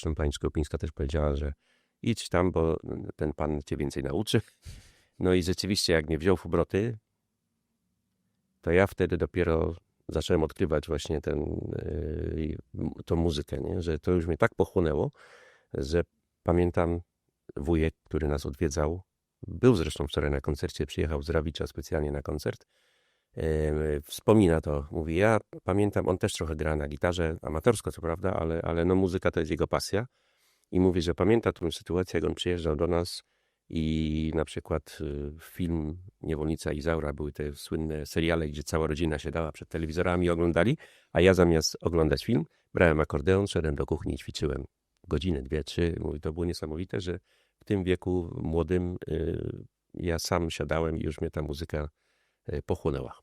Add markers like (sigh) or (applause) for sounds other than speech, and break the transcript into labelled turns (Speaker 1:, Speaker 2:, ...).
Speaker 1: zresztą pani Szkopińska też powiedziała, że idź tam, bo ten pan cię więcej nauczy. (laughs) No i rzeczywiście, jak mnie wziął w obroty, to ja wtedy dopiero zacząłem odkrywać właśnie ten, yy, tą muzykę, nie? że to już mnie tak pochłonęło, że pamiętam wujek, który nas odwiedzał, był zresztą wczoraj na koncercie, przyjechał z Rawicza specjalnie na koncert, wspomina to, mówi, ja pamiętam, on też trochę gra na gitarze, amatorsko co prawda, ale, ale no muzyka to jest jego pasja i mówi, że pamięta tę sytuację, jak on przyjeżdżał do nas i na przykład y, film Niewolnica Izaura były te słynne seriale, gdzie cała rodzina siadała przed telewizorami i oglądali, a ja zamiast oglądać film, brałem akordeon, szedłem do kuchni i ćwiczyłem godziny, dwie, trzy. Mówi, to było niesamowite, że w tym wieku młodym y, ja sam siadałem i już mnie ta muzyka Е, Похонова.